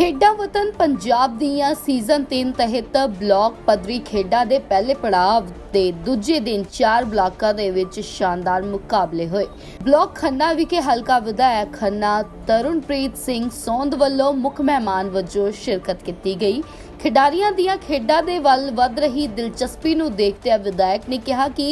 ਖੇਡਾਂ ਵਤਨ ਪੰਜਾਬ ਦੀਆਂ ਸੀਜ਼ਨ 3 ਤਹਿਤ ਬਲਾਕ ਪੱਧਰੀ ਖੇਡਾਂ ਦੇ ਪਹਿਲੇ ਪੜਾਅ ਦੇ ਦੂਜੇ ਦਿਨ ਚਾਰ ਬਲਾਕਾਂ ਦੇ ਵਿੱਚ ਸ਼ਾਨਦਾਰ ਮੁਕਾਬਲੇ ਹੋਏ। ਬਲਾਕ ਖੰਨਾ ਵਿਖੇ ਹਲਕਾ ਵਿਧਾਇਕ ਖੰਨਾ ਤਰੁਣਪ੍ਰੀਤ ਸਿੰਘ ਸੌਂਦ ਵੱਲੋਂ ਮੁੱਖ ਮਹਿਮਾਨ ਵਜੋਂ ਸ਼ਿਰਕਤ ਕੀਤੀ ਗਈ। ਖਿਡਾਰੀਆਂ ਦੀਆਂ ਖੇਡਾਂ ਦੇ ਵੱਲ ਵੱਧ ਰਹੀ ਦਿਲਚਸਪੀ ਨੂੰ ਦੇਖਦਿਆਂ ਵਿਧਾਇਕ ਨੇ ਕਿਹਾ ਕਿ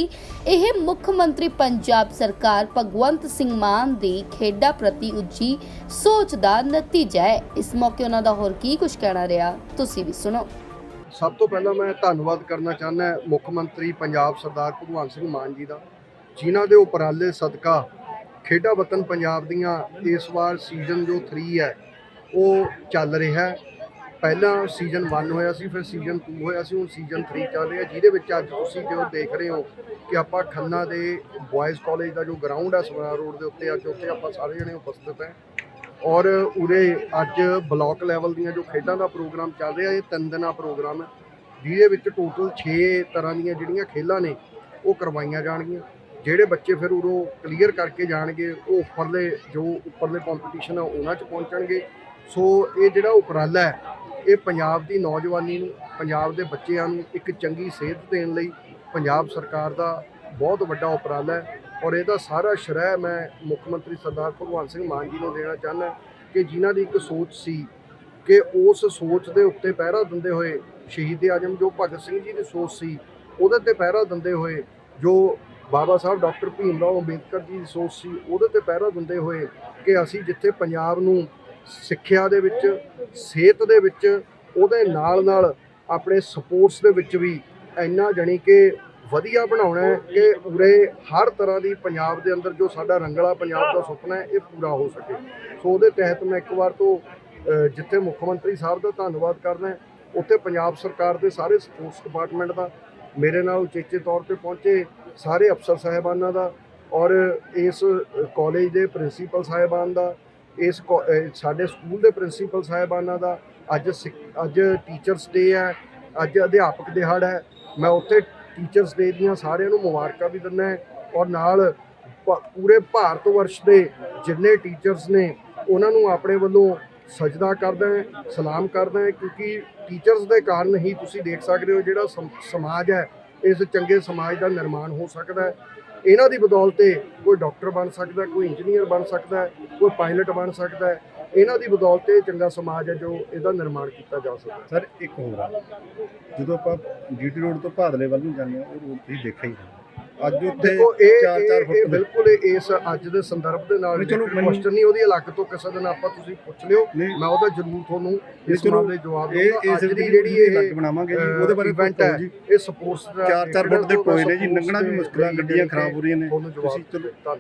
ਇਹ ਮੁੱਖ ਮੰਤਰੀ ਪੰਜਾਬ ਸਰਕਾਰ ਭਗਵੰਤ ਸਿੰਘ ਮਾਨ ਦੀ ਖੇਡਾਂ ਪ੍ਰਤੀ ਉੱਚੀ ਸੋਚ ਦਾ ਨਤੀਜਾ ਹੈ। ਇਸ ਮੌਕੇ ਉਹਨਾਂ ਦਾ ਹੋਰ ਕੀ ਕੁਝ ਕਹਿਣਾ ਰਿਹਾ, ਤੁਸੀਂ ਵੀ ਸੁਣੋ। ਸਭ ਤੋਂ ਪਹਿਲਾਂ ਮੈਂ ਧੰਨਵਾਦ ਕਰਨਾ ਚਾਹੁੰਦਾ ਮੁੱਖ ਮੰਤਰੀ ਪੰਜਾਬ ਸਰਦਾਰ ਭਗਵੰਤ ਸਿੰਘ ਮਾਨ ਜੀ ਦਾ, ਜਿਨ੍ਹਾਂ ਦੇ ਉਪਰਾਲੇ ਸਦਕਾ ਖੇਡਾਂ ਵਤਨ ਪੰਜਾਬ ਦੀਆਂ ਇਸ ਵਾਰ ਸੀਜ਼ਨ ਜੋ 3 ਹੈ, ਉਹ ਚੱਲ ਰਿਹਾ ਹੈ। ਪਹਿਲਾਂ ਸੀਜ਼ਨ 1 ਹੋਇਆ ਸੀ, ਫਿਰ ਸੀਜ਼ਨ 2 ਹੋਇਆ ਸੀ, ਹੁਣ ਸੀਜ਼ਨ 3 ਚੱਲ ਰਿਹਾ, ਜਿਹਦੇ ਵਿੱਚ ਅੱਜ ਤੁਸੀਂ ਜੋ ਦੇਖ ਰਹੇ ਹੋ ਕਿ ਆਪਾਂ ਖੰਨਾ ਦੇ ਬॉयਜ਼ ਕਾਲਜ ਦਾ ਜੋ ਗਰਾਊਂਡ ਹੈ ਸਵਰਾ ਰੋਡ ਦੇ ਉੱਤੇ, ਅੱਜ ਉੱਥੇ ਆਪਾਂ ਸਾਰੇ ਜਣੇ ਉਪਸਥਿਤ ਹੈ। ਔਰ ਉਰੇ ਅੱਜ ਬਲਾਕ ਲੈਵਲ ਦੀਆਂ ਜੋ ਖੇਡਾਂ ਦਾ ਪ੍ਰੋਗਰਾਮ ਚੱਲ ਰਿਹਾ, ਇਹ ਤਿੰਨ ਦਿਨਾਂ ਪ੍ਰੋਗਰਾਮ ਹੈ, ਜਿਹਦੇ ਵਿੱਚ ਟੋਟਲ 6 ਤਰ੍ਹਾਂ ਦੀਆਂ ਜਿਹੜੀਆਂ ਖੇਲਾਂ ਨੇ, ਉਹ ਕਰਵਾਈਆਂ ਜਾਣਗੀਆਂ। ਜਿਹੜੇ ਬੱਚੇ ਫਿਰ ਉਰੋਂ ਕਲੀਅਰ ਕਰਕੇ ਜਾਣਗੇ, ਉਹ ਉੱਪਰਲੇ ਜੋ ਉੱਪਰਲੇ ਕੰਪੀਟੀਸ਼ਨ ਆ, ਉਹਨਾਂ 'ਚ ਪਹੁੰਚਣਗੇ। ਸੋ ਇਹ ਜਿਹੜਾ ਉਪਰਾਲਾ ਹੈ ਇਹ ਪੰਜਾਬ ਦੀ ਨੌਜਵਾਨੀ ਨੂੰ, ਪੰਜਾਬ ਦੇ ਬੱਚਿਆਂ ਨੂੰ ਇੱਕ ਚੰਗੀ ਸਿਹਤ ਦੇਣ ਲਈ ਪੰਜਾਬ ਸਰਕਾਰ ਦਾ ਬਹੁਤ ਵੱਡਾ ਉਪਰਾਲਾ ਹੈ ਔਰ ਇਹਦਾ ਸਾਰਾ ਸ਼੍ਰੈ ਮੈਂ ਮੁੱਖ ਮੰਤਰੀ ਸਰਦਾਰ ਭਗਵੰਤ ਸਿੰਘ ਮਾਨ ਜੀ ਨੂੰ ਦੇਣਾ ਚਾਹੁੰਦਾ ਕਿ ਜਿਨ੍ਹਾਂ ਦੀ ਇੱਕ ਸੋਚ ਸੀ ਕਿ ਉਸ ਸੋਚ ਦੇ ਉੱਤੇ ਪਹਿਰਾ ਦਿੰਦੇ ਹੋਏ ਸ਼ਹੀਦ ਆਜਮ ਜੋ ਭਗਤ ਸਿੰਘ ਜੀ ਦੀ ਸੋਚ ਸੀ, ਉਹਦੇ ਤੇ ਪਹਿਰਾ ਦਿੰਦੇ ਹੋਏ ਜੋ ਬਾਬਾ ਸਾਹਿਬ ਡਾਕਟਰ ਭੀਮ ਰਾਓ ਅੰਬੇਦਕਰ ਜੀ ਦੀ ਸੋਚ ਸੀ, ਉਹਦੇ ਤੇ ਪਹਿਰਾ ਦਿੰਦੇ ਹੋਏ ਕਿ ਅਸੀਂ ਜਿੱਥੇ ਪੰਜਾਬ ਨੂੰ ਸਿੱਖਿਆ ਦੇ ਵਿੱਚ, ਸਿਹਤ ਦੇ ਵਿੱਚ, ਉਹਦੇ ਨਾਲ ਨਾਲ ਆਪਣੇ ਸਪੋਰਟਸ ਦੇ ਵਿੱਚ ਵੀ ਇੰਨਾ ਜਾਣੀ ਕਿ ਵਧੀਆ ਬਣਾਉਣਾ ਹੈ ਕਿ ਉਰੇ ਹਰ ਤਰ੍ਹਾਂ ਦੀ ਪੰਜਾਬ ਦੇ ਅੰਦਰ ਜੋ ਸਾਡਾ ਰੰਗਲਾ ਪੰਜਾਬ ਦਾ ਸੁਪਨਾ ਹੈ, ਇਹ ਪੂਰਾ ਹੋ ਸਕੇ। ਸੋ ਉਹਦੇ ਤਹਿਤ ਮੈਂ ਇੱਕ ਵਾਰ ਤੋਂ ਜਿੱਥੇ ਮੁੱਖ ਮੰਤਰੀ ਸਾਹਿਬ ਦਾ ਧੰਨਵਾਦ ਕਰਦਾ ਉੱਥੇ ਪੰਜਾਬ ਸਰਕਾਰ ਦੇ ਸਾਰੇ ਸਪੋਰਟਸ ਡਿਪਾਰਟਮੈਂਟ ਦਾ, ਮੇਰੇ ਨਾਲ ਉਚੇਚੇ ਤੌਰ ਤੇ ਪਹੁੰਚੇ ਸਾਰੇ ਅਫਸਰ ਸਾਹਿਬਾਨਾਂ ਦਾ ਔਰ ਇਸ ਕਾਲਜ ਦੇ ਪ੍ਰਿੰਸੀਪਲ ਸਾਹਿਬਾਨ ਦਾ ਇਸ ਕੋ- ਸਾਡੇ ਸਕੂਲ ਦੇ ਪ੍ਰਿੰਸੀਪਲ ਸਾਹਿਬਾਨਾਂ ਦਾ ਅੱਜ ਸਿੱਖ- ਅੱਜ ਟੀਚਰਸ ਡੇ ਹੈ, ਅੱਜ ਅਧਿਆਪਕ ਦਿਹਾੜਾ ਹੈ। ਮੈਂ ਉੱਥੇ ਟੀਚਰਸ ਡੇ ਦੀਆਂ ਸਾਰਿਆਂ ਨੂੰ ਮੁਬਾਰਕਾਂ ਵੀ ਦਿੰਦਾ ਔਰ ਨਾਲ ਪੂਰੇ ਭਾਰਤ ਵਰਸ਼ ਦੇ ਜਿੰਨੇ ਟੀਚਰਸ ਨੇ, ਉਹਨਾਂ ਨੂੰ ਆਪਣੇ ਵੱਲੋਂ ਸਜਦਾ ਕਰਦਾ ਹਾਂ, ਸਲਾਮ ਕਰਦਾ ਹਾਂ, ਕਿਉਂਕਿ ਟੀਚਰਸ ਦੇ ਕਾਰਨ ਹੀ ਤੁਸੀਂ ਦੇਖ ਸਕਦੇ ਹੋ ਜਿਹੜਾ ਸਮ- ਸਮਾਜ ਹੈ, ਇਸ ਚੰਗੇ ਸਮਾਜ ਦਾ ਨਿਰਮਾਣ ਹੋ ਸਕਦਾ ਹੈ। ਇਹਨਾਂ ਦੀ ਬਦੌਲਤੇ ਕੋਈ ਡਾਕਟਰ ਬਣ ਸਕਦਾ, ਕੋਈ ਇੰਜੀਨੀਅਰ ਬਣ ਸਕਦਾ, ਕੋਈ ਪਾਇਲਟ ਬਣ ਸਕਦਾ, ਇਹਨਾਂ ਦੀ ਬਦੌਲਤੇ ਇਹ ਚੰਗਾ ਸਮਾਜ ਹੈ ਜੋ ਇਹਦਾ ਨਿਰਮਾਣ ਕੀਤਾ ਜਾ ਸਕਦਾ ਸਰ, ਇੱਕ ਹੋਰ ਆ। ਜਦੋਂ ਆਪਾਂ ਜੀਟੀ ਰੋਡ ਤੋਂ ਭਾਦਲੇ ਵੱਲ ਨੂੰ ਜਾਂਦੇ ਆ ਉਹ ਰੋਡ ਤੁਸੀਂ ਦੇਖਿਆ ਹੀ ਅੱਜ ਉੱਥੇ ਦੇਖੋ ਇਹ 4-4 ਇਹ- ਇਹ ਬਿਲਕੁਲ ਇਸ ਅੱਜ ਦੇ ਸੰਦਰਭ ਦੇ ਨਾਲ ਨਹੀਂ, ਚਲੋ ਮੈਨੂੰ- ਕੁਐਸਚਨ ਨਹੀਂ ਉਹਦੀ ਅਲੱਗ ਤੋਂ ਕਿਸੇ ਦਿਨ ਆਪਾਂ ਤੁਸੀਂ ਪੁੱਛ ਲਿਓ। ਨਹੀਂ। ਮੈਂ ਉਹਦਾ ਜ਼ਰੂਰ ਤੁਹਾਨੂੰ ਇਸ ਚਲੋ, ਮਾਮਲੇ ਜਵਾਬ ਇਹ ਦਊਂਗਾ। ਇਸ ਅੱਜ ਦੀ ਜਿਹੜੀ ਜਿਹੜੀ ਇਹ ਲੱਗ ਬਣਾਵਾਂਗੇ ਜੀ ਉਹਦੇ ਬਾਰੇ ਇਵੈਂਟ ਹੈ ਜੀ। ਇਹ ਸਪੋਰਟਸ ਦਾ 4-4 ਫੁੱਟ ਦੇ ਟੋਏ ਨੇ ਜੀ ਲੰਘਣਾ ਵੀ ਮੁਸ਼ਕਲਾਂ ਗੱਡੀਆਂ ਖਰਾਬ ਹੋ ਰਹੀਆਂ ਨੇ। ਤੁਸੀਂ ਚਲੋ।